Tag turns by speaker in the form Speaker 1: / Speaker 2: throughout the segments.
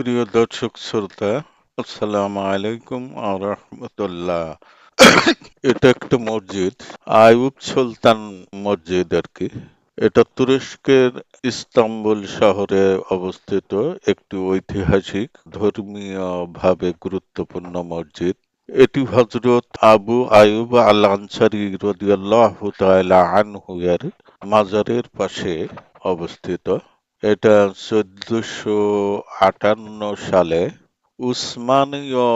Speaker 1: প্রিয় দর্শক শ্রোতা, আসসালাম আলাইকুম আ রহমতুল্লাহ। এটা একটা মসজিদ, আইয়ুব সুলতান মসজিদ আর কি। এটা তুরস্কের ইস্তাম্বুল শহরে অবস্থিত একটি ঐতিহাসিক ধর্মীয় ভাবে গুরুত্বপূর্ণ মসজিদ। এটি হজরত আবু আয়ুব আল আনসারি রদিয়াল্লাহু আনহু মাজারের পাশে অবস্থিত। এটা চোদ্দশো আটান্ন সালে উসমানীয়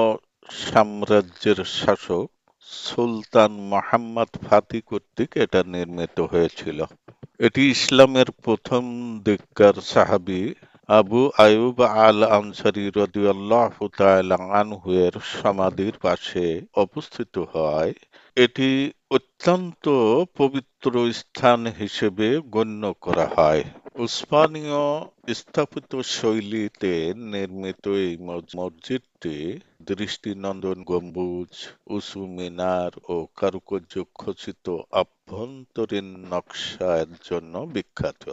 Speaker 1: সাম্রাজ্যের শাসক সুলতান মোহাম্মদ ফাতি কর্তৃক এটা নির্মিত হয়েছিল। এটি ইসলামের প্রথম দিককার সাহাবি আবু আয়ুব আল আনসারি রদিয়াল্লাহু তাআলা সমাধির পাশে অবস্থিত হয়। এটি অত্যন্ত পবিত্র স্থান হিসেবে গণ্য করা হয়। উসমানীয় স্থাপিত শৈলীতে নির্মিত এই মসজিদটি দৃষ্টিনন্দন গম্বুজ, উঁচু মিনার ও খচিত আভ্যন্তরীণ নকশার জন্য বিখ্যাত।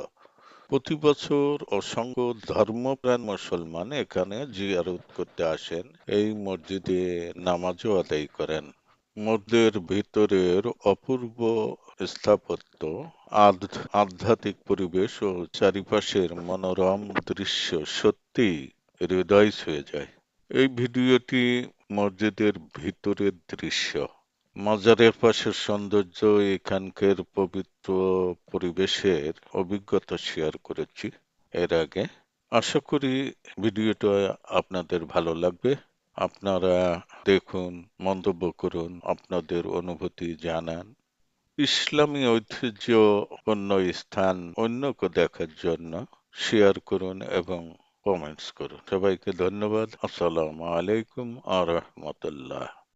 Speaker 1: প্রতি বছর অসংখ্য ধর্মপ্রাণ মুসলমান এখানে জিয়ারত করতে আসেন। এই মসজিদে নামাজও আদায় করেন। মসজিদের ভিতরের অপূর্ব স্থাপত্য আধ্যাত্মিক পরিবেশ ও চারিপাশের মনোরম দৃশ্য সত্যি হৃদয় ছুঁয়ে যায়। এই ভিডিওটি মসজিদের ভিতরের দৃশ্য। মাজারের পাশের সৌন্দর্য এখানকার পবিত্র পরিবেশের অভিজ্ঞতা শেয়ার করেছি। এর আগে আশা করি ভিডিওটা আপনাদের ভালো লাগবে। আপনারা দেখুন, মন্তব্য করুন, আপনাদের অনুভূতি জানান। ইসলামী ঐতিহ্য অন্য স্থান অন্যকে দেখার জন্য শেয়ার করুন এবং কমেন্টস করুন। সবাইকে ধন্যবাদ। আসসালামু আলাইকুম আ রহমতুল্লাহ।